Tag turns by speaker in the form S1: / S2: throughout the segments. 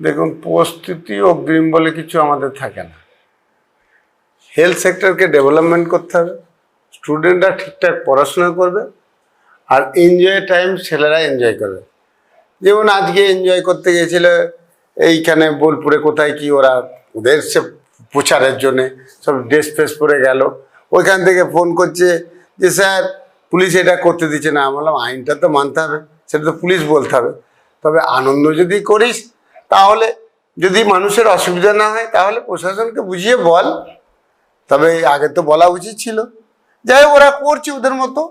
S1: দেখুন প্রস্তুতি অগ্রিম বলে কিছু আমাদের থাকে না। হেলথ সেক্টরকে ডেভেলপমেন্ট করতে হবে স্টুডেন্টরা ঠিকঠাক পড়াশোনা করবে, আর এনজয় টাইম ছেলেরা এনজয় করবে। যেমন আজকে এনজয় করতে গিয়েছিল, এইখানে বোলপুরে কোথায় কি ওরা ওদের সে প্রচারের জন্যে সব ড্রেস ফ্রেস পরে গেল। ওইখান থেকে ফোন করছে যে, স্যার, পুলিশ এটা করতে দিচ্ছে না। আমি বললাম, আইনটা তো মানতে হবে, সেটা তো পুলিশ বলতে হবে। তবে আনন্দ যদি করিস তাহলে যদি মানুষের অসুবিধা না হয়, তাহলে প্রশাসনকে বুঝিয়ে বল। তবে আগে তো বলা উচিত ছিল। যাই ওরা করছে ওদের মতো।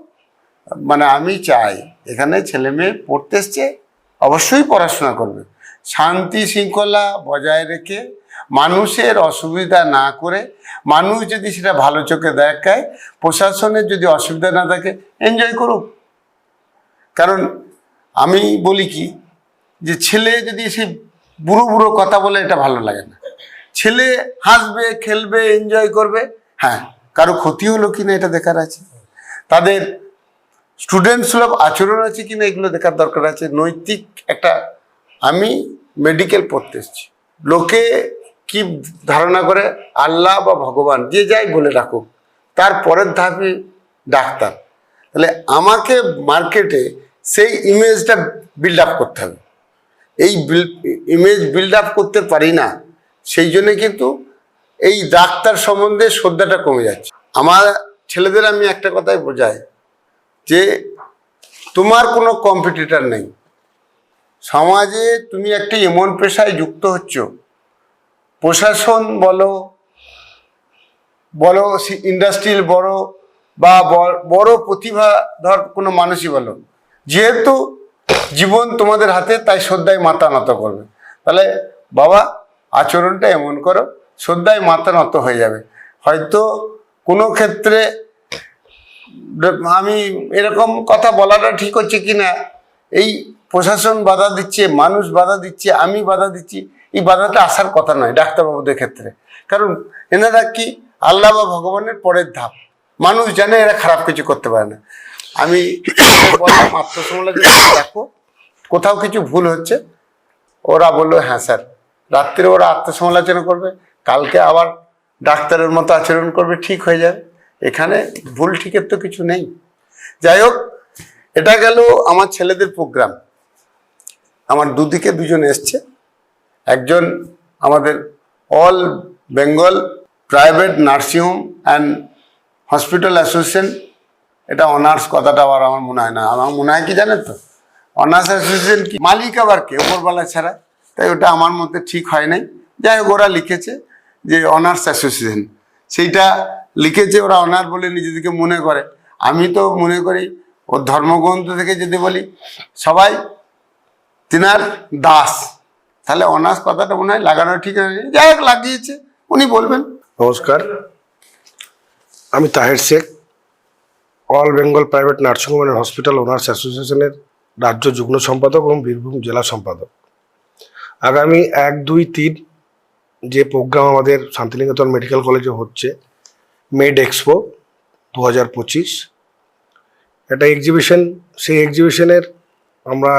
S1: মানে আমি চাই, এখানে ছেলে মেয়ে পড়তে এসছে, অবশ্যই পড়াশোনা করবে। শান্তি শৃঙ্খলা বজায় রেখে মানুষের অসুবিধা না করে, মানুষ যদি সেটা ভালো চোখে দেখায়, প্রশাসনের যদি অসুবিধা না থাকে এনজয় করুক। কারণ আমি বলি কি, যে ছেলে যদি সে বুড়ো বুড়ো কথা বলে এটা ভালো লাগে না। ছেলে হাসবে, খেলবে এনজয় করবে হ্যাঁ কারও ক্ষতি হলো কিনা এটা দেখার আছে। তাদের স্টুডেন্ট সুলভ আচরণ আছে কিনা এগুলো দেখার দরকার আছে। নৈতিক একটা আমি মেডিকেল পড়তে এসেছি। লোকে কি ধারণা করে? আল্লাহ বা ভগবান, যে যাই বলে রাখুক, তার পরের ধাপে ডাক্তার। তাহলে আমাকে মার্কেটে সেই ইমেজটা বিল্ড আপ করতে হবে। এই ইমেজ বিল্ড আপ করতে পারি না। সেই জন্য কিন্তু এই ডাক্তার সম্বন্ধে শ্রদ্ধাটা কমে যাচ্ছে। আমার ছেলেদের আমি একটা কথাই বোঝাই যে, তোমার কোনো কম্পিটিটার নেই। সমাজে তুমি একটি এমন পেশায় যুক্ত হচ্ছ, প্রশাসন বলো বলো ইন্ডাস্ট্রির বড় বা ব- বড় প্রতিভা ধর কোনো মানুষই বলো, যেহেতু জীবন তোমাদের হাতে, তাই শ্রদ্ধায় মাথা নত করবে। তাহলে বাবা, আচরণটা এমন করো, শ্রদ্ধায় মাথা নত হয়ে যাবে। হয়তো কোনো ক্ষেত্রে, আমি এরকম কথা বলাটা ঠিক হচ্ছে কি না এই প্রশাসন বাধা দিচ্ছে, মানুষ বাধা দিচ্ছে, আমি বাধা দিচ্ছি, এই বাধাটা আসার কথা নয় ডাক্তারবাবুদের ক্ষেত্রে। কারণ এনারা কি আল্লাহ বা ভগবানের পরের ধাপ। মানুষ জানে এরা খারাপ কিছু করতে পারে না। আমি দেখো, কোথাও কিছু ভুল হচ্ছে, ওরা বলল হ্যাঁ স্যার। রাত্রে ওরা আত্মসমালোচনা করবে, কালকে আবার ডাক্তারের মতো আচরণ করবে, ঠিক হয়ে যাবে। এখানে ভুল ঠিকের তো কিছু নেই। যাই হোক, এটা গেল আমার ছেলেদের প্রোগ্রাম। আমার দুদিকে দুজন এসছে। একজন আমাদের all Bengal private nursing home and hospital association এটা অনার্স কথাটা আবার আমার মনে হয় না। আমার মনে হয় কি জানেন তো? অনার্স অ্যাসোসিয়েশন কি? মালিক আবার কে? ওপরবেলা ছাড়া। তাই ওটা আমার মধ্যে ঠিক হয় নাই। যাই হোক, ওরা লিখেছে যে অনার্স অ্যাসোসিয়েশন সেইটা লিখেছে ওরা অনার বলে নিজেদেরকে মনে করে। আমি তো মনে করি, ওর ধর্মগ্রন্থ থেকে যদি বলি, সবাই তিনার দাস। তাহলে অনার্স কথাটা মনে হয় লাগানো ঠিক যাই হোক, লাগিয়েছে। উনি বলবেন।
S2: নমস্কার। আমি Taher Sheikh. All Bengal private nursing home and hospital owners অ্যাসোসিয়েশনের রাজ্য যুগ্ম সম্পাদক এবং বীরভূম জেলা সম্পাদক। আগামী এক, দুই, তিন যে প্রোগ্রাম আমাদের শান্তিনিকেতন মেডিকেল কলেজে হচ্ছে, মেড এক্সপো দু হাজার পঁচিশ। একটা এক্সিবিশন সেই এক্সিবিশনের আমরা,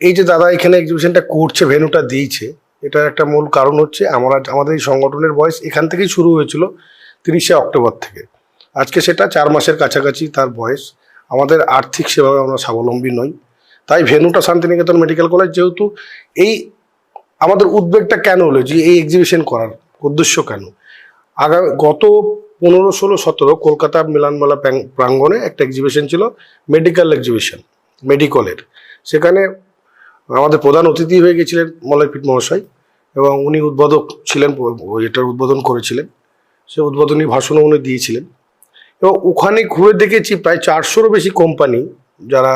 S2: এই যে দাদা এখানে এক্সিবিশনটা করছে ভেনুটা দিয়েছে এটার একটা মূল কারণ হচ্ছে, আমরা, আমাদের এই সংগঠনের বয়স এখান থেকেই শুরু হয়েছিল তিরিশে অক্টোবর থেকে। আজকে সেটা চার মাসের কাছাকাছি তার বয়স। আমাদের আর্থিক সেভাবে আমরা স্বাবলম্বী নই। তাই ভেনুটা শান্তিনিকেতন মেডিকেল কলেজ যেহেতু এই আমাদের উদ্বেগটা কেন হলো? যে এই এক্সিবিশন করার উদ্দেশ্য কেন? আগামী গত পনেরো, ষোলো, সতেরো কলকাতা মিলানমেলা প্রাং- প্রাঙ্গণে একটা এক্সিবিশন ছিল মেডিকেল এক্সিবিশন মেডিকলের সেখানে আমাদের প্রধান অতিথি হয়ে গেছিলেন মলয়পীঠ মহাশয় এবং উনি উদ্বোধক ছিলেন এটার উদ্বোধন করেছিলেন। সে উদ্বোধনী ভাষণও উনি দিয়েছিলেন। এবং ওখানে ঘুরে দেখেছি প্রায় চারশোরও বেশি কোম্পানি যারা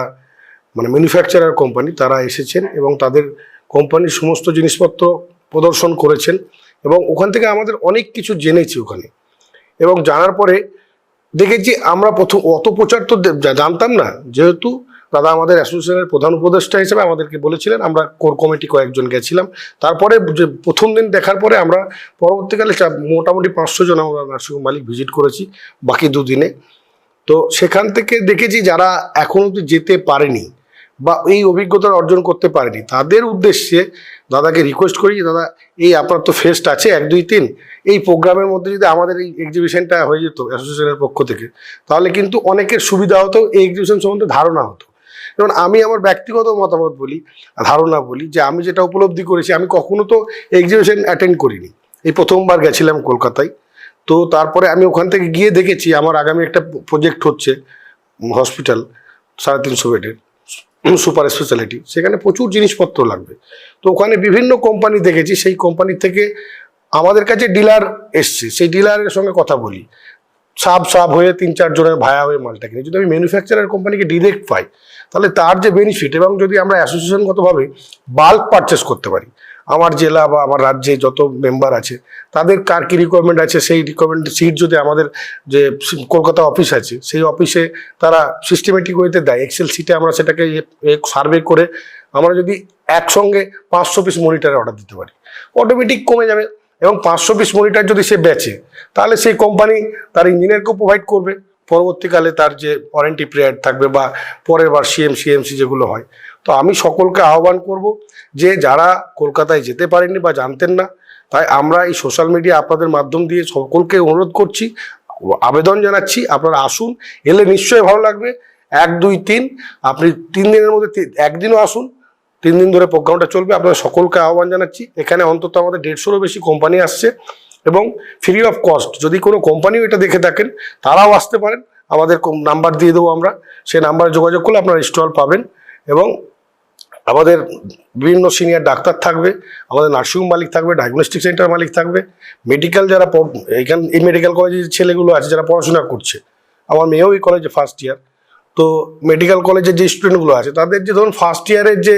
S2: মানে ম্যানুফ্যাকচারার কোম্পানি তারা এসেছেন এবং তাদের কোম্পানির সমস্ত জিনিসপত্র প্রদর্শন করেছেন এবং ওখান থেকে আমাদের অনেক কিছু জেনেছি ওখানে। এবং জানার পরে দেখেছি আমরা প্রথম অত প্রচার তো জানতাম না, যেহেতু দাদা আমাদের অ্যাসোসিয়েশনের প্রধান উপদেষ্টা হিসেবে আমাদেরকে বলেছিলেন, আমরা কোর কমিটি কয়েকজন গেছিলাম। তারপরে যে প্রথম দিন দেখার পরে আমরা পরবর্তীকালে মোটামুটি পাঁচশো জন আমরা নার্সিংহোম মালিক ভিজিট করেছি বাকি দুদিনে। তো সেখান থেকে দেখেছি যারা এখন অব্দি যেতে পারেনি বা এই অভিজ্ঞতা অর্জন করতে পারেনি, তাদের উদ্দেশ্যে দাদাকে রিকোয়েস্ট করি দাদা, এই আপনার তো ফেস্ট আছে, এক, দুই, তিন। এই প্রোগ্রামের মধ্যে যদি আমাদের এই এক্সিবিশনটা হয়ে যেত অ্যাসোসিয়েশনের পক্ষ থেকে, তাহলে কিন্তু অনেকের সুবিধা হতো, এই এক্সিবিশন সম্বন্ধে ধারণা হতো। যেমন আমি আমার ব্যক্তিগত মতামত বলি ধারণা বলি যে আমি যেটা উপলব্ধি করেছি, আমি কখনো তো এক্সিবিশন অ্যাটেন্ড করিনি। এই প্রথমবার গেছিলাম কলকাতায়। তো তারপরে আমি ওখান থেকে গিয়ে দেখেছি, আমার আগামী একটা প্রজেক্ট হচ্ছে হসপিটাল সাড়ে তিনশো বেডের সুপার স্পেশালিটি সেখানে প্রচুর জিনিসপত্র লাগবে। তো ওখানে বিভিন্ন কোম্পানি দেখেছি, সেই কোম্পানি থেকে আমাদের কাছে ডিলার এসছে। সেই ডিলারের সঙ্গে কথা বলি। সাব সাব হয়ে তিন চার জনের ভায়া হয়ে মালটা কিনে। যদি আমি ম্যানুফ্যাকচারার কোম্পানিকে ডিরেক্ট পাই, তাহলে তার যে বেনিফিট এবং যদি আমরা অ্যাসোসিয়েশনগতভাবে বাল্ক পারচেস করতে পারি, আমার জেলা বা আমার রাজ্যে যত মেম্বার আছে, তাদের কার কী রিকোয়ারমেন্ট আছে, সেই রিকোয়ারমেন্ট সিট যদি আমাদের যে কলকাতা অফিস আছে, সেই অফিসে তারা সিস্টেমেটিক ওয়েতে দেয়। এক্সেল সিটে আমরা সেটাকে সার্ভে করে আমরা যদি একসঙ্গে পাঁচশো পিস মনিটরে অর্ডার দিতে পারি অটোমেটিক কমে যাবে। এবং পাঁচশো পিস মনিটার যদি সে বেচে, তাহলে সেই কোম্পানি তার ইঞ্জিনিয়ারকেও প্রোভাইড করবে। পরবর্তীকালে তার যে ওয়ারেন্টি পিরিয়ড থাকবে বা পরের বার সিএম সিএমসি যেগুলো হয়। তো আমি সকলকে আহ্বান করব যে যারা কলকাতায় যেতে পারেননি বা জানতেন না, তাই আমরা এই সোশ্যাল মিডিয়া আপনাদের মাধ্যম দিয়ে সকলকে অনুরোধ করছি, আবেদন জানাচ্ছি, আপনারা আসুন, এলে নিশ্চয়ই ভালো লাগবে। এক, দুই, তিন, আপনি তিন দিনের মধ্যে একদিনও আসুন তিন দিন ধরে প্রোগ্রামটা চলবে। আপনাদের সকলকে আহ্বান জানাচ্ছি। এখানে অন্তত আমাদের দেড়শোরও বেশি কোম্পানি আসছে এবং ফ্রি অফ কস্ট যদি কোনো কোম্পানিও এটা দেখে থাকেন, তারাও আসতে পারেন। আমাদের নাম্বার দিয়ে দেবো আমরা। সেই নাম্বারে যোগাযোগ করলে আপনারা স্টল পাবেন এবং আমাদের বিভিন্ন সিনিয়র ডাক্তার থাকবে, আমাদের নার্সিং মালিক থাকবে ডায়াগনস্টিক সেন্টার মালিক থাকবে। মেডিকেল যারা এইখান এই মেডিকেল কলেজের ছেলেগুলো আছে, যারা পড়াশোনা করছে। আমার মেয়েও এই কলেজে ফার্স্ট ইয়ার তো মেডিকেল কলেজের যে স্টুডেন্টগুলো আছে, তাদের যে ধরুন ফার্স্ট ইয়ারের যে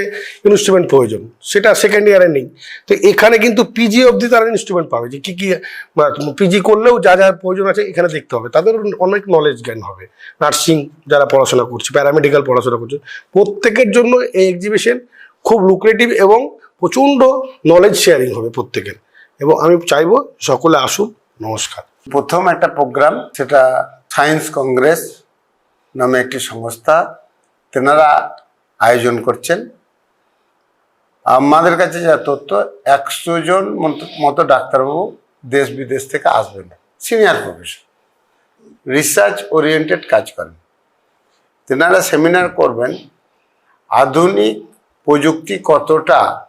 S2: ইনস্ট্রুমেন্ট প্রয়োজন, সেটা সেকেন্ড ইয়ারে নেই। তো এখানে কিন্তু পিজি অবধি তারা ইনস্ট্রুমেন্ট পাবে যে কী কী পিজি করলেও যা যা প্রয়োজন আছে এখানে দেখতে হবে। তাদের অনেক নলেজ জ্ঞান হবে। নার্সিং যারা পড়াশোনা করছে প্যারামেডিক্যাল পড়াশোনা করছে, প্রত্যেকের জন্য এই এক্সিবিশন খুব লুক্রেটিভ এবং প্রচণ্ড নলেজ শেয়ারিং হবে প্রত্যেকের। এবং আমি চাইব সকলে আসুন নমস্কার।
S1: প্রথম একটা প্রোগ্রাম সেটা সায়েন্স কংগ্রেস নামে একটি সংস্থা তেনারা আয়োজন করছেন। আমাদের কাছে যা তথ্য, একশো জন মতো- ডাক্তারবাবু দেশ বিদেশ থেকে আসবেন, সিনিয়র প্রফেসর। রিসার্চ ওরিয়েন্টেড কাজ করেন। তেনারা সেমিনার করবেন, আধুনিক প্রযুক্তি কতটা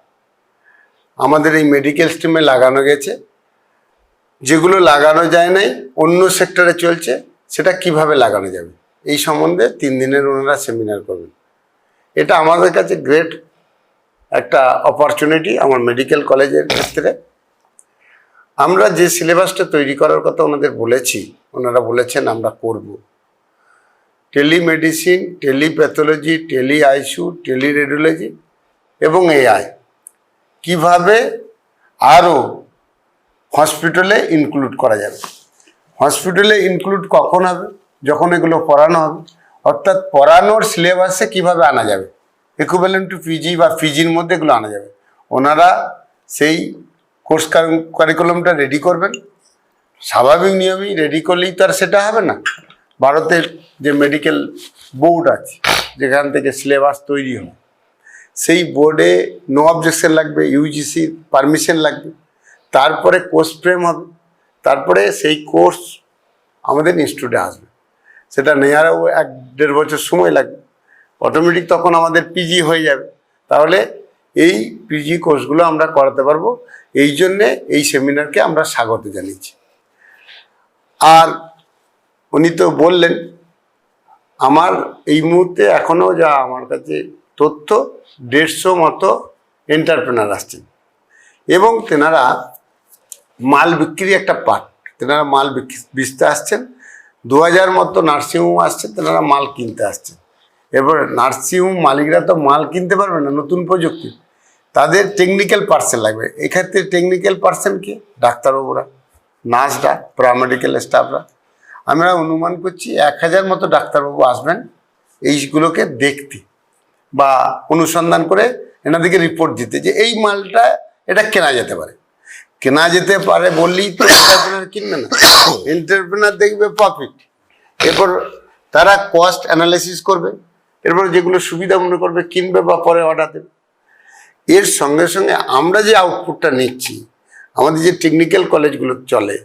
S1: আমাদের এই মেডিকেল স্ট্রিমে লাগানো গেছে, যেগুলো লাগানো যায় নাই, অন্য সেক্টরে চলছে, সেটা কীভাবে লাগানো যাবে? এই সম্বন্ধে তিন দিনের ওনারা সেমিনার করবেন। এটা আমাদের কাছে গ্রেট একটা অপরচুনিটি আমার মেডিকেল কলেজের ক্ষেত্রে। আমরা যে সিলেবাসটা তৈরি করার কথা ওনাদের বলেছি, ওনারা বলেছেন আমরা করব। Telemedicine telepathology tele ICU tele radiology এবং এআই কীভাবে আরও হসপিটালে ইনক্লুড করা যাবে? হসপিটালে ইনক্লুড কখন হবে? যখন এগুলো পড়ানো হবে, অর্থাৎ পড়ানোর সিলেবাসে কীভাবে আনা যাবে? ইকুইভ্যালেন্ট টু পিজি বা পিজির মধ্যে এগুলো আনা যাবে। ওনারা সেই কোর্স কারিকুলামটা রেডি করবেন। স্বাভাবিক নিয়মেই রেডি করলেই তো আর সেটা হবে না। ভারতের যে মেডিকেল বোর্ড আছে, যেখান থেকে সিলেবাস তৈরি হয়, সেই বোর্ডে নো অবজেকশন লাগবে ইউজিসি পারমিশন লাগবে। তারপরে কোর্স ফ্রেম হবে। তারপরে সেই কোর্স আমাদের ইনস্টিটিউটে আসবে। সেটা নেওয়ারও এক দেড় বছর সময় লাগবে। অটোমেটিক তখন আমাদের পিজি হয়ে যাবে। তাহলে এই পিজি কোর্সগুলো আমরা করাতে পারব। এই জন্যে এই সেমিনারকে আমরা স্বাগত জানিয়েছি। আর উনি তো বললেন, আমার এই মুহূর্তে এখনও যা আমার কাছে তথ্য, দেড়শো মতো এন্টারপ্রেনার আসছেন। এবং তেনারা মাল বিক্রি একটা পার্ট তেনারা মাল বিক্রি বেচতে আসছেন। দু হাজার মতো নার্সিংহোম আসছে তেনারা মাল কিনতে আসছে। এবার নার্সিংহোম মালিকরা তো মাল কিনতে পারবে না, নতুন প্রযুক্তি। তাদের টেকনিক্যাল পার্সেন লাগবে। এক্ষেত্রে টেকনিক্যাল পার্সেন কি? ডাক্তারবাবুরা, নার্সরা প্যারামেডিক্যাল স্টাফরা আমরা অনুমান করছি এক হাজার মতো ডাক্তারবাবু আসবেন এইগুলোকে দেখতে বা অনুসন্ধান করে এনাদেরকে রিপোর্ট দিতে যে এই মালটা এটা কেনা যেতে পারে। কেনা যেতে পারে বললেই তো এন্টারপ্রেনার কিনবে না। এন্টারপ্রেনার দেখবে প্রফিট এরপর তারা কস্ট অ্যানালাইসিস করবে। এরপর যেগুলো সুবিধা মনে করবে কিনবে বা পরে অর্ডার দেবে। এর সঙ্গে সঙ্গে আমরা যে আউটপুটটা নিচ্ছি, আমাদের যে টেকনিক্যাল কলেজগুলো চলে,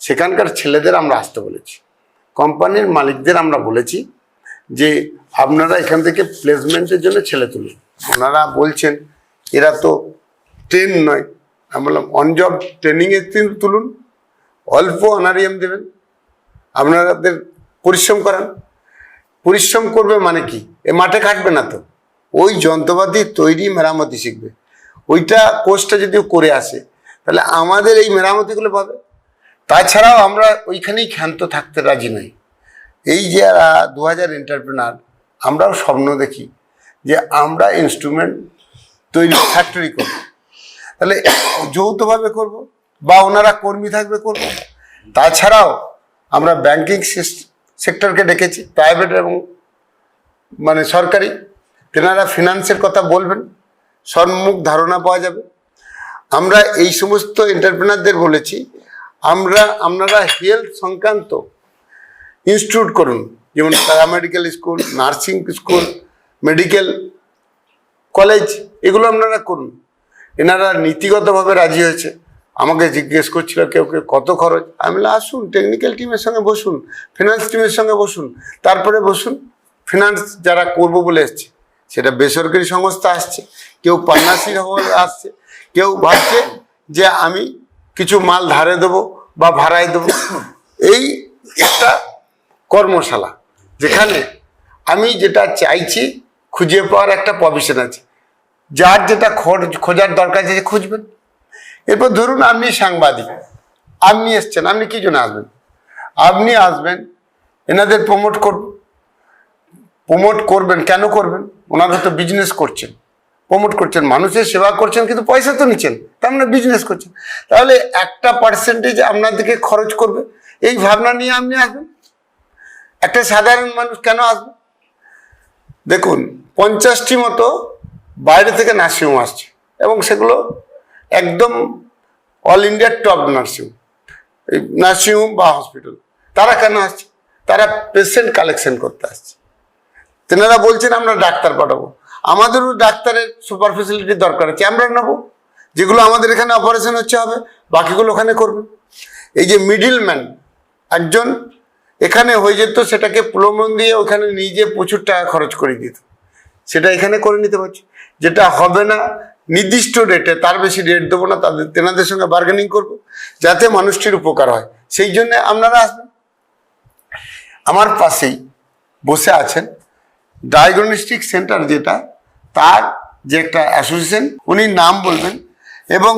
S1: সেখানকার ছেলেদের আমরা আসতে বলেছি। কোম্পানির মালিকদের আমরা বলেছি যে, আপনারা এখান থেকে প্লেসমেন্টের জন্য ছেলে তুলুন। ওনারা বলছেন, এরা তো ট্রেন নয়। আমি বললাম অন জব ট্রেনিংয়ে তুলুন, অল্প অনারিয়াম দেবেন, আপনাদের পরিশ্রম করান। পরিশ্রম করবে মানে কি? এ মাঠে খাটবে না তো। ওই যন্ত্রপাতি তৈরি মেরামতি শিখবে। ওইটা কোর্সটা যদি করে আসে, তাহলে আমাদের এই মেরামতিগুলো পাবে। তাছাড়াও আমরা ওইখানেই ক্ষান্ত থাকতে রাজি নই। এই যে দু হাজার এন্টারপ্রেনার আমরাও স্বপ্ন দেখি যে আমরা ইনস্ট্রুমেন্ট তৈরি ফ্যাক্টরি করব। তাহলে যৌথভাবে করব বা ওনারা কর্মী থাকবে করব? তাছাড়াও আমরা ব্যাংকিং সেক্টরকে ডেকেছি প্রাইভেট এবং মানে সরকারি। তেনারা ফিনান্সের কথা বলবেন, সম্মুখ ধারণা পাওয়া যাবে। আমরা এই সমস্ত এন্টারপ্রেনারদের বলেছি, আমরা, আপনারা হেলথ সংক্রান্ত ইনস্টিটিউট করুন। যেমন paramedical school nursing school medical college এগুলো আপনারা করুন। এনারা নীতিগতভাবে রাজি হয়েছে। আমাকে জিজ্ঞেস করছিল কেউ কেউ, কত খরচ? আমি বললাম, আসুন টেকনিক্যাল টিমের সঙ্গে বসুন ফিনান্স টিমের সঙ্গে বসুন, তারপরে বসুন ফিনান্স যারা করব বলে এসছে, সেটা বেসরকারি সংস্থা আসছে, কেউ পান্নাসি আসছে, কেউ ভাবছে যে আমি কিছু মাল ধারে দেবো বা ভাড়ায় দেবো। এই একটা কর্মশালা, যেখানে আমি যেটা চাইছি খুঁজে পাওয়ার একটা প্রভিশন আছে। যার যেটা খোঁজ, খোঁজার দরকার আছে খুঁজবেন। এরপর ধরুন আপনি সাংবাদিক, আপনি এসছেন, আপনি কি জন্য আসবেন? আপনি আসবেন, এনাদের প্রমোট করবেন প্রমোট করবেন, কেন করবেন? ওনারা তো বিজনেস করছেন। প্রমোট করছেন, মানুষের সেবা করছেন, কিন্তু পয়সা তো নিচ্ছেন। তার মানে বিজনেস করছেন। তাহলে একটা পার্সেন্টেজ আপনাদেরকে খরচ করবে। এই ভাবনা নিয়ে আপনি আসবেন। একটা সাধারণ মানুষ কেন আসবে? দেখুন, পঞ্চাশটি মতো বাইরে থেকে নার্সিংহোম আসছে এবং সেগুলো একদম অল ইন্ডিয়ার টপ নার্সিংহোম। এই নার্সিংহোম বা হসপিটাল তারা কেন আসছে? তারা পেশেন্ট কালেকশন করতে আসছে। তেনারা বলছেন, আমরা ডাক্তার পাঠাবো। আমাদেরও ডাক্তারের সুপার ফেসিলিটি দরকার আছে, আমরা নেব। যেগুলো আমাদের এখানে অপারেশন হচ্ছে হবে, বাকিগুলো ওখানে করবে। এই যে মিডিল ম্যান একজন এখানে হয়ে যেত, সেটাকে প্রলোভন দিয়ে ওখানে নিজে প্রচুর টাকা খরচ করে দিত। সেটা এখানে করে নিতে পারছি। যেটা হবে না, নির্দিষ্ট রেটে তার বেশি রেট দেবো না, তাদের, তেনাদের সঙ্গে বার্গেনিং করব, যাতে মানুষটির উপকার হয়। সেই জন্য আপনারা আসবেন। আমার পাশেই বসে আছেন ডায়াগনস্টিক সেন্টার যেটা, তার যে একটা অ্যাসোসিয়েশন উনি নাম বলবেন এবং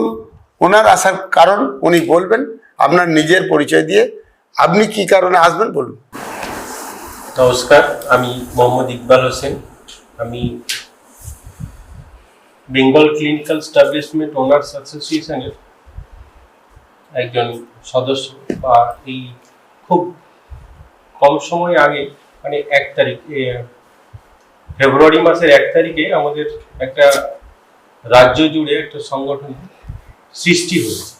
S1: ওনার আসার কারণ উনি বলবেন, আপনার নিজের পরিচয় দিয়ে আপনি কি কারণে আসবেন বলুন।
S3: নমস্কার, আমি মোহাম্মদ ইকবাল হোসেন। আমি বেঙ্গল ক্লিনিক্যাল স্টাবলিশমেন্ট ওনার্স অ্যাসোসিয়েশনের একজন সদস্য বা এই খুব কম সময় আগে মানে এক তারিখ ফেব্রুয়ারি মাসের এক তারিখে আমাদের একটা রাজ্য জুড়ে একটা সংগঠন সৃষ্টি হয়েছে।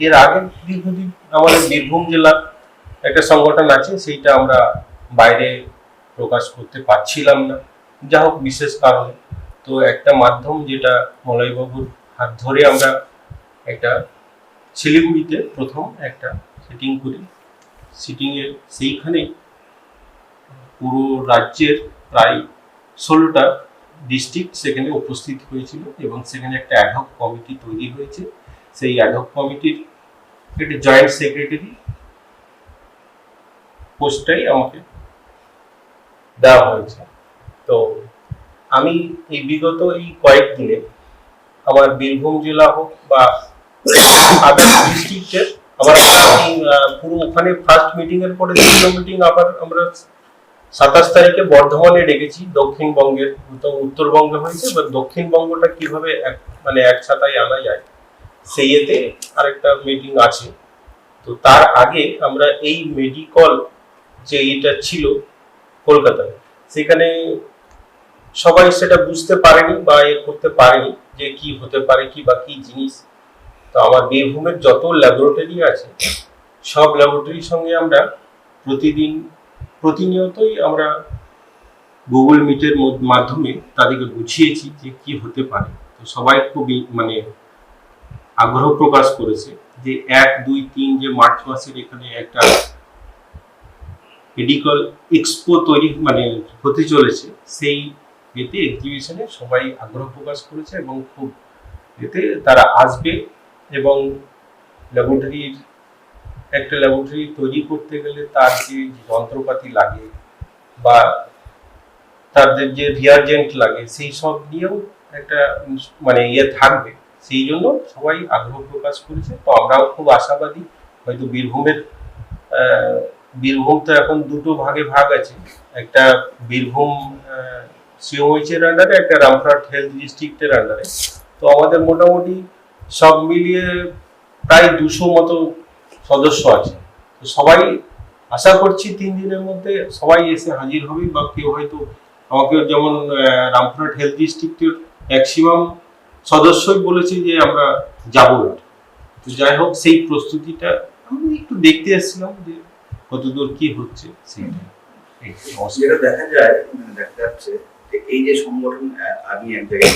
S3: এর আগে দীর্ঘদিন আমাদের বীরভূম জেলার একটা সংগঠন আছে, সেইটা আমরা বাইরে প্রকাশ করতে পারছিলাম না। যা হোক বিশেষ কারণে তো একটা মাধ্যম যেটা মলয়বাবুর হাত ধরে আমরা একটা শিলিগুড়িতে প্রথম একটা সিটিং করি। সিটিংয়ে সেইখানে পুরো রাজ্যের প্রায় ষোলোটা ডিস্ট্রিক্ট সেখানে উপস্থিত হয়েছিল এবং সেখানে একটা অ্যাডহক কমিটি তৈরি হয়েছে। সেই অ্যাডহক কমিটির একটা জয়েন্ট সেক্রেটারি পোস্টটাই আমাকে দেওয়া হয়েছে। তো আমি এই বিগত এই কয়েকদিনে আমার বীরভূম জেলা হোক বা আদার ডিস্ট্রিক্টের আবার আমি, আহ, পুরো ওখানে ফার্স্ট মিটিং এর পরে দ্বিতীয় মিটিং আবার আমরা সাতাশ তারিখে বর্ধমানে ডেকেছি। দক্ষিণবঙ্গের তো উত্তরবঙ্গে হয়েছে এবার দক্ষিণবঙ্গটা কীভাবে এক মানে এক ছাতায় আনা যায় সেই এতে আরেকটা মিটিং আছে। তো তার আগে আমরা এই মেডিকল যে এটা ছিল কলকাতায় সেখানে সবাই সেটা বুঝতে পারেনি বা এ করতে পারেনি যে কি হতে পারে, কি বা কি জিনিস। তো আমার বীরভূমের যত ল্যাবরেটরি আছে, সব ল্যাবরেটরির সঙ্গে আমরা প্রতিদিন, প্রতিনিয়তই আমরা গুগল মিটের মাধ্যমে তাদেরকে বুঝিয়েছি যে কি হতে পারে। তো সবাই খুবই মানে আগ্রহ প্রকাশ করেছে যে এক, দুই, তিন যে মার্চ মাসের এখানে একটা মেডিকেল এক্সপো তৈরি মানে হতে চলেছে, সেই এতে এক্সিবিশনে সবাই আগ্রহ প্রকাশ করেছে এবং খুব এতে তারা আসবে এবং ল্যাবরেটরির একটা ল্যাবরেটরি তৈরি করতে গেলে তার যে যন্ত্রপাতি লাগে বা তাদের যে রিয়াজেন্ট লাগে, সেই সব নিয়েও একটা মানে ইয়ে থাকবে। সেই জন্য সবাই আগ্রহ প্রকাশ করেছে। তো আমরাও খুব আশাবাদী। হয়তো বীরভূমের বীরভূম তো এখন দুটো ভাগে ভাগ আছে। একটা বীরভূম সিওমইচের আন্ডারে একটা রামপুরহাট হেলথ ডিস্ট্রিক্টের আন্ডারে তো আমাদের মোটামুটি সব মিলিয়ে প্রায় দুশো মতো সদস্য আছে। তো সবাই, আশা করছি তিন দিনের মধ্যে সবাই এসে হাজির হবে বা কেউ হয়তো আমাকে যেমন রামপুরহাট হেলথ ডিস্ট্রিক্টের ম্যাক্সিমাম সদস্যই বলেছে যে আমরা যাব তো যাই হোক, সেই প্রস্তুতিটা আমি একটু দেখতে এসেছিলাম যে কতদূর কি হচ্ছে এই
S4: দেখা যায় মানে দেখা যাচ্ছে এই যে সংগঠন আপনি এক জায়গায়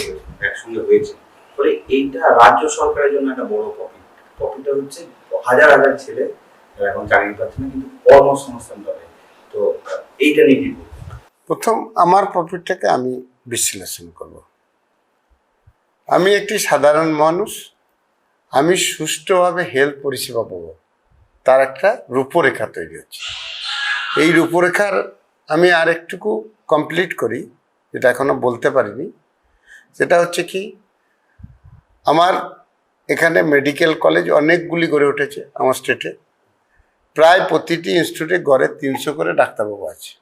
S4: একসঙ্গে হয়েছে, ফলে এইটা রাজ্য সরকারের জন্য একটা বড় প্রফিট প্রফিটটা হচ্ছে হাজার হাজার ছেলে এখন চাকরি পাচ্ছে না, কিন্তু কর্মসংস্থান পাবে তো এইটা নিয়ে কি
S1: প্রথম, আমার প্রফিটটাকে আমি বিশ্লেষণ করব। আমি একটি সাধারণ মানুষ, আমি সুষ্ঠুভাবে হেলথ পরিষেবা পাবো। তার একটা রূপরেখা তৈরি হচ্ছে। এই রূপরেখার আমি আর একটুকু কমপ্লিট করি। যেটা এখনও বলতে পারিনি, সেটা হচ্ছে কি, আমার এখানে মেডিকেল কলেজ অনেকগুলি গড়ে উঠেছে আমার স্টেটে। প্রায় প্রতিটি ইনস্টিটিউটে গড়ে তিনশো করে ডাক্তারবাবু আছে।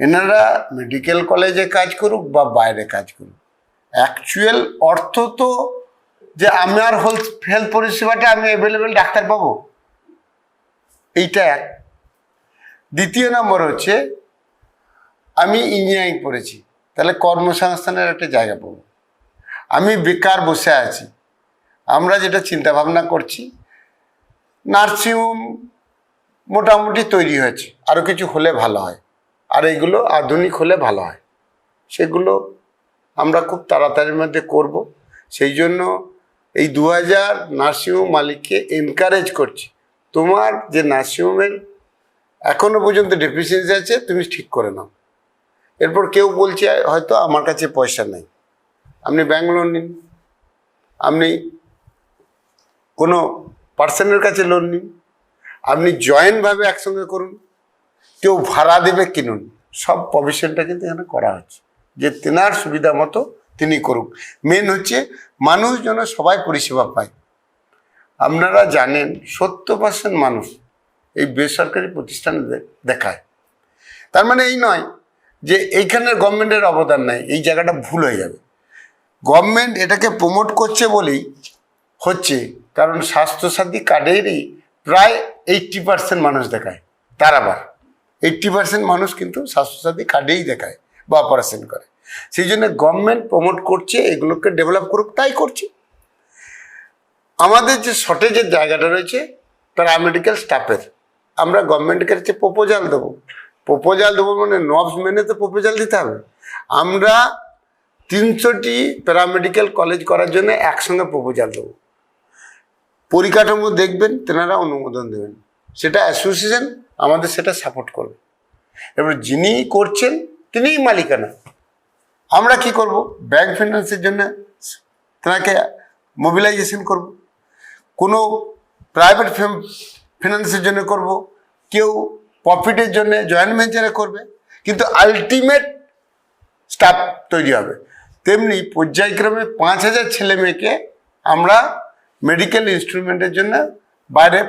S1: এনারা মেডিকেল কলেজে কাজ করুক বা বাইরে কাজ করুক। অ্যাকচুয়াল অর্থ তো যে আমার হেলথ হেলথ পরিষেবাটা আমি অ্যাভেলেবেল ডাক্তার পাবো। এইটা এক। দ্বিতীয় নম্বর হচ্ছে আমি ইঞ্জিনিয়ারিং পড়েছি, তাহলে কর্মসংস্থানের একটা জায়গা পাবো। আমি বেকার বসে আছি, আমরা যেটা চিন্তা ভাবনা করছি নার্সিংহোম মোটামুটি তৈরি হয়েছে আরও কিছু হলে ভালো হয়, আর এগুলো আধুনিক হলে ভালো হয়, সেগুলো আমরা খুব তাড়াতাড়ির মধ্যে করব। সেই জন্য এই দু হাজার নার্সিংহোম মালিককে এনকারেজ করছি, তোমার যে নার্সিংহোমের এখনও পর্যন্ত ডেফিসিয়েন্সি আছে, তুমি ঠিক করে নাও। এরপর কেউ বলছে, হয়তো আমার কাছে পয়সা নেই। আপনি ব্যাংক লোন নিন। আপনি কোনো পার্সনের কাছে লোন নিন। আপনি জয়েন্টভাবে একসঙ্গে করুন। কেউ ভাড়া দেবে, কিনুন। সব প্রভিশনটা কিন্তু এখানে করা হচ্ছে। যে তেনার সুবিধা মতো তিনি করুক। মেন হচ্ছে মানুষ যেন সবাই পরিষেবা পায়। আপনারা জানেন, সত্তর পার্সেন্ট মানুষ এই বেসরকারি প্রতিষ্ঠানে দেখায়। তার মানে এই নয় যে এইখানের গভর্নমেন্টের অবদান নাই, এই জায়গাটা ভুল হয়ে যাবে। গভর্নমেন্ট এটাকে প্রমোট করছে বলেই হচ্ছে, কারণ স্বাস্থ্যসাথী কার্ডেরই প্রায় এইট্টি পার্সেন্ট মানুষ দেখায়, তার আবার। এইট্টি পার্সেন্ট মানুষ কিন্তু স্বাস্থ্যসাথী কার্ডেই দেখায় বা অপারেশন করে। সেই জন্য গভর্নমেন্ট প্রমোট করছে, এগুলোকে ডেভেলপ করুক, তাই করছে। আমাদের যে শর্টেজের জায়গাটা রয়েছে প্যারামেডিক্যাল স্টাফের আমরা গভর্নমেন্টের কাছে প্রপোজাল দেবো। প্রপোজাল দেবো মানে নবস মেনে তো প্রপোজাল দিতে হবে। আমরা তিনশোটি প্যারামেডিক্যাল কলেজ করার জন্য একসঙ্গে প্রপোজাল দেবো। পরিকাঠামো দেখবেন, তেনারা অনুমোদন দেবেন। সেটা অ্যাসোসিয়েশন আমাদের সেটা সাপোর্ট করবে। এবার যিনি করছেন, তিনিই মালিকানা। আমরা কি করব? ব্যাংক ফিনান্সের জন্য তেনাকে মোবিলাইজেশন করব। কোনো প্রাইভেট ফিনান্সের জন্য করব। কেউ প্রফিটের জন্য জয়েন্ট ভেঞ্চারে করবে, কিন্তু আলটিমেট স্টাফ তৈরি হবে। তেমনি পর্যায়ক্রমে পাঁচ হাজার ছেলে মেয়েকে আমরা মেডিকেল ইনস্ট্রুমেন্টের জন্য বাইরে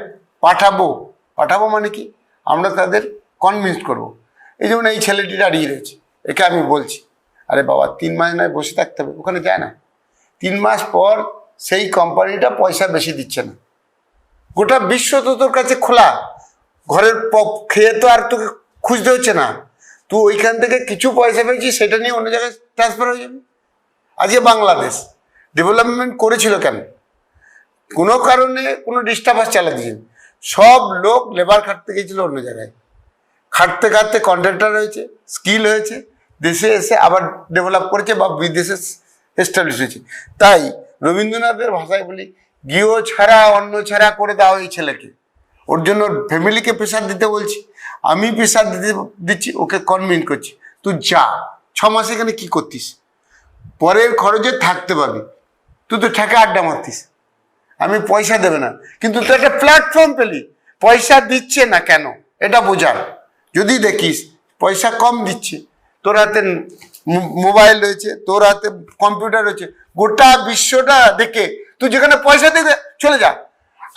S1: পাঠাবো। পাঠাবো মানে কি? আমরা তাদের কনভিন্স করব। এই যেমন এই ছেলেটি দাঁড়িয়ে রয়েছে, একে আমি বলছি, আরে বাবা, তিন মাস নয় বসে থাকতে হবে, ওখানে যায় না। তিন মাস পর সেই কোম্পানিটা পয়সা বেশি দিচ্ছে না। গোটা বিশ্ব তো তোর কাছে খোলা ঘরের প- খেয়ে তো আর তোকে খুঁজতে হচ্ছে না। তুই ওইখান থেকে কিছু পয়সা পেয়েছিস, সেটা নিয়ে অন্য জায়গায় ট্রান্সফার হয়ে যাবে। আজকে বাংলাদেশ। ডেভেলপমেন্ট করেছিল কেন? কোনো কারণে কোনো ডিস্টার্বাস চালা দিয়েছেন সব লোক লেবার খাটতে গিয়েছিল অন্য জায়গায়। খাটতে খাটতে কন্ট্রাক্টর হয়েছে স্কিল হয়েছে, দেশে এসে আবার ডেভেলপ করেছে বা বিদেশে এস্টাবলিশ হয়েছে। তাই রবীন্দ্রনাথের ভাষায় বলি, গৃহ ছাড়া অন্য ছাড়া করে দাও এই ছেলেকে। ওর জন্য ফ্যামিলিকে প্রেশার দিতে বলছি, আমি প্রেশার দিতে দিচ্ছি, ওকে কনভিন করছি। তুই যা, ছ মাস এখানে কি করতিস? পরের খরচে থাকতে পাবি তুই তো ঠেকা আড্ডা মারতিস। আমি পয়সা দেবে না। কিন্তু তুই একটা প্ল্যাটফর্ম পেলি। পয়সা দিচ্ছে না কেন? এটা বোঝার যদি দেখিস, পয়সা কম দিচ্ছে। তোর হাতে মোবাইল রয়েছে, তোর হাতে কম্পিউটার রয়েছে। গোটা বিশ্বটা দেখে তুই যেখানে পয়সা দেখে চলে যা।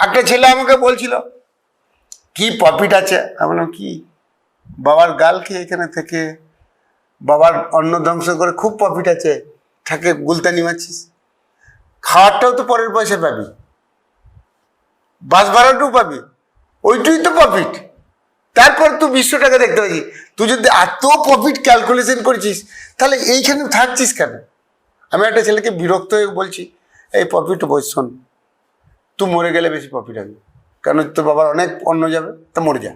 S1: একটা ছেলে আমাকে বলছিল কি প্রফিট আছে? আমি বললাম, কি? বাবার গাল খেয়ে এখানে থেকে? বাবার অন্ন ধ্বংস করে খুব প্রফিট আছে। থাকে গুলতানি মারছিস। খাওয়ারটাও তো পরের পয়সা পাবি। বাস ভাড়াটাও পাবি। ওইটুই তো প্রফিট তারপর তুই বিশ্বটাকে দেখতে পাচ্ছিস। তুই যদি এত প্রফিট ক্যালকুলেশন করছিস, তাহলে এইখানে থাকছিস কেন? আমি একটা ছেলেকে বিরক্ত হয়ে বলছি, এই প্রফিট বই তুই মরে গেলে বেশি প্রফিট হবে। কারণ তোর বাবার অনেক অন্ন যাবে? তা মরে যা।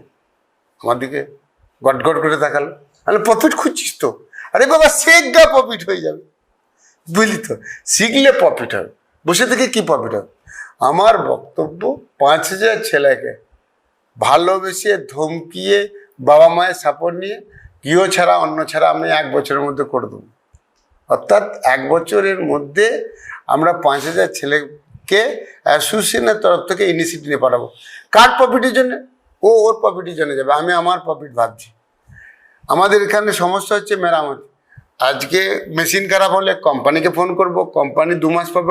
S1: আমার দিকে গট গট করে তাকালো। মানে প্রফিট খুঁজছিস তো? আরে বাবা শেখ গা প্রফিট হয়ে যাবে। বুঝলি তো? শিখলে প্রফিট হবে বসে থেকে কি প্রফিট হবে আমার বক্তব্য, পাঁচ হাজার ছেলেকে ভালোবেসে ধমকিয়ে বাবা মায়ের সাপোর্ট নিয়ে, গৃহ ছাড়া অন্য ছাড়া আমি এক বছরের মধ্যে করে দেবো। অর্থাৎ এক বছরের মধ্যে আমরা পাঁচ হাজার ছেলেকে অ্যাসোসিয়েশনের তরফ থেকে ইনিশিয়েটিভ নিয়ে পাঠাবো। কার প্রফিটের জন্য? ও ওর প্রফিটের জন্য যাবে। আমি আমার প্রফিট ভাবছি। আমাদের এখানে সমস্যা হচ্ছে মেরামত। আজকে মেশিন খারাপ হলে কোম্পানিকে ফোন করব। কোম্পানি দু মাস পর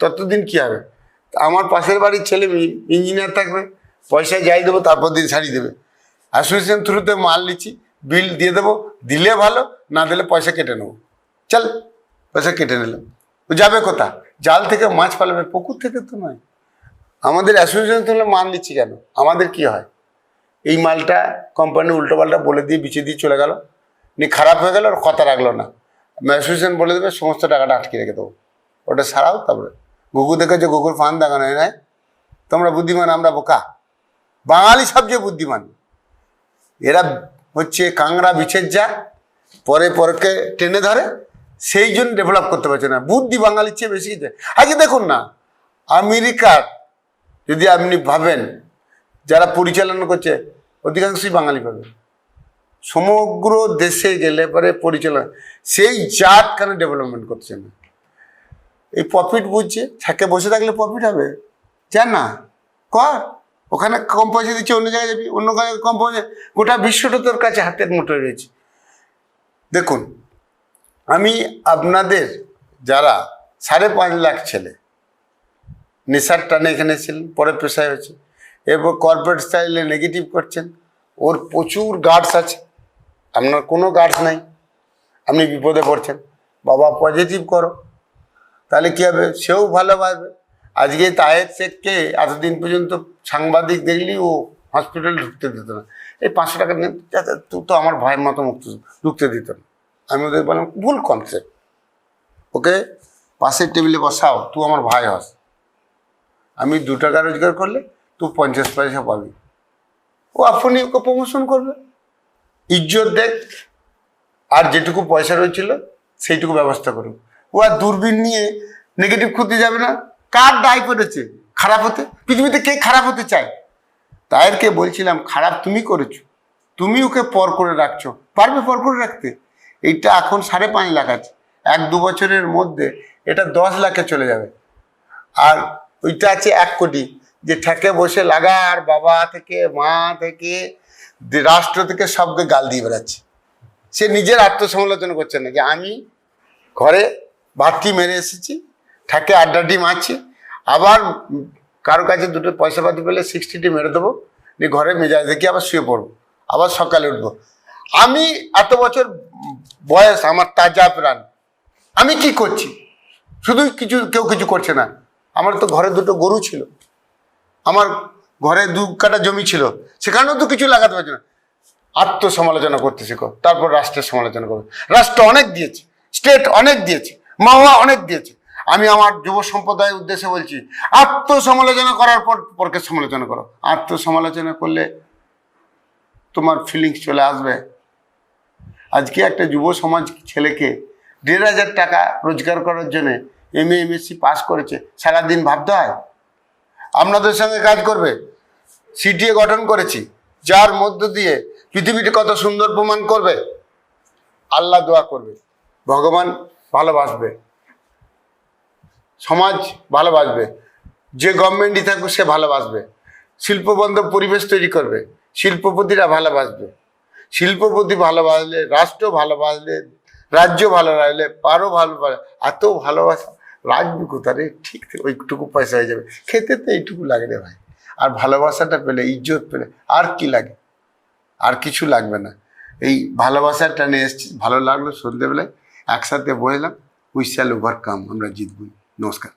S1: ততদিন কী হবে? আমার পাশের বাড়ির ছেলে ইঞ্জিনিয়ার থাকবে। পয়সা যাই দেবো, তারপর দিন ছাড়িয়ে দেবে। অ্যাসোসিয়েশন থ্রুতে মাল নিচ্ছি বিল দিয়ে দেবো। দিলে ভালো, না দিলে পয়সা কেটে নেব। চল, পয়সা কেটে নিলাম। ও যাবে কোথা জাল থেকে মাছ পালাবে, পুকুর থেকে তো নয়। আমাদের অ্যাসোসিয়েশন থেকে মাল নিচ্ছি কেন? আমাদের কি হয়? এই মালটা কোম্পানি উল্টোপাল্টা বলে দিয়ে বিছিয়ে দিয়ে চলে গেল। নিয়ে খারাপ হয়ে গেল আর কথা রাখল না। অ্যাসোসিয়েশন বলে দেবে, সমস্ত টাকাটা আটকে রেখে দেবো। ওটা সারাও তারপরে গুগু দেখেছ গুগুর ফান দেখানো হয় না তোমরা বুদ্ধিমান, আমরা বোকা। বাঙালি সবচেয়ে বুদ্ধিমান। এরা হচ্ছে কাংড়া বিছের যা পরে পরকে টেনে ধরে সেই জন্য ডেভেলপ করতে পারছে না। বুদ্ধি বাঙালির চেয়ে বেশি আগে দেখুন না, আমেরিকার যদি আপনি ভাবেন, যারা পরিচালনা করছে, অধিকাংশই বাঙালি পাবে সমগ্র দেশে গেলে পরে পরিচালনা সেই জাত কেন ডেভেলপমেন্ট করছে না? এই প্রফিট বুঝছে, থাকে বসে থাকলে প্রফিট হবে। জান না কর ওখানে কম পয়সা দিচ্ছে, অন্য জায়গায় যাবি। অন্য কম পয়সা গোটা বিশ্বটা তোর কাছে হাতের মুঠোয় রয়েছে। দেখুন আমি আপনাদের যারা সাড়ে পাঁচ লাখ ছেলে, নেশার টানে এখানে ছিলেন পরে পেশায় হয়েছে, এরপর কর্পোরেট স্টাইলে নেগেটিভ করছেন, ওর প্রচুর গার্ডস আছে, আপনার কোনো গার্ডস নাই, আপনি বিপদে পড়ছেন, বাবা পজিটিভ করো, তাহলে কী হবে? সেও ভালোবাসবে। আজকে তাহের শেখকে এতদিন পর্যন্ত সাংবাদিক দেখলি, ও হসপিটালে ঢুকতে দিত না। এই পাঁচশো টাকা নিয়ে তো আমার ভাইয়ের মতো মুক্ত, ঢুকতে দিত না। আমি ওদের বললাম, ভুল কনসেপ্ট ওকে, পাশের টেবিলে বসাও, তুই আমার ভাই হস। আমি দু টাকা রোজগার করলে তুই পঞ্চাশ পয়সা পাবি। ও আপনি ওকে প্রমোশন করবে। ইজ্জত দেখ, আর যেটুকু পয়সা রয়েছিল, সেইটুকু ব্যবস্থা করুক। ও আর দূরবীন নিয়ে নেগেটিভ করতে যাবে না। কার দায় করেছে খারাপ হতে? পৃথিবীতে কে খারাপ হতে চায়? তাদেরকে বলছিলাম, খারাপ তুমি করেছ। তুমি ওকে পর করে রাখছো। পারবে পর করে রাখতে? এইটা এখন সাড়ে পাঁচ লাখ আছে। এক দু বছরের মধ্যে এটা দশ লাখে চলে যাবে। আর ওইটা আছে এক কোটি, যে ঠেকে বসে লাগা আর বাবা থেকে, মা থেকে রাষ্ট্র থেকে সবকে গাল দিয়ে বেড়াচ্ছে। সে নিজের আত্মসমালোচনা করছে না যে আমি ঘরে ভাতটি মেরে এসেছি, ঠাকে আড্ডাটি মারছি আবার কারও কাছে দুটো পয়সা পাতি পেলে সিক্সটিটি মেরে দেবো, নিয়ে ঘরে মেজাজ দেখি আবার শুয়ে পড়ব, আবার সকালে উঠবো। আমি এত বছর বয়স আমার তাজা প্রাণ। আমি কি করছি? শুধু কিছু, কেউ কিছু করছে না। আমার তো ঘরে দুটো গরু ছিল। আমার ঘরে দু কাটা জমি ছিল। সেখানেও তো কিছু লাগাতে পারছে না। আত্মসমালোচনা করতে শেখো। তারপর রাষ্ট্রের সমালোচনা করবে রাষ্ট্র অনেক দিয়েছে। স্টেট অনেক দিয়েছে। মাওয়া অনেক দিয়েছে। আমি আমার যুব সম্প্রদায়ের উদ্দেশ্যে বলছি, আত্মসমালোচনা করার পর পরকে সমালোচনা করো। আত্মসমালোচনা করলে তোমার ফিলিংস চলে আসবে। আজকে একটা যুব সমাজ ছেলেকে দেড় হাজার টাকা রোজগার করার জন্য এম এ এমএসসি পাস করেছে, সারাদিন ভাবতে হয়? আপনাদের সঙ্গে কাজ করবে সিটিএ গঠন করেছি, যার মধ্য দিয়ে পৃথিবীতে কত সুন্দর প্রমাণ করবে? আল্লাহ দোয়া করবে, ভগবান ভালোবাসবে, সমাজ ভালোবাসবে, যে গভর্নমেন্টই থাকুক সে ভালোবাসবে শিল্পবন্ধ পরিবেশ তৈরি করবে, শিল্পপতিরা ভালোবাসবে। শিল্পপতি ভালোবাসলে রাষ্ট্র ভালোবাসলে রাজ্য ভালো রাখলে পারও ভালো পারে এত ভালোবাসা রাখবি কোথায় ঠিক ওইটুকু পয়সা হয়ে যাবে। খেতে তো এইটুকু লাগে রে ভাই। আর ভালোবাসাটা পেলে, ইজ্জত পেলে, আর কি লাগে? আর কিছু লাগবে না। এই ভালোবাসার টানে এসছি, ভালো লাগল সন্ধ্যেবেলায় একসাথে বসলাম উই শ্যাল ওভারকাম, আমরা জিতবই। নমস্কার।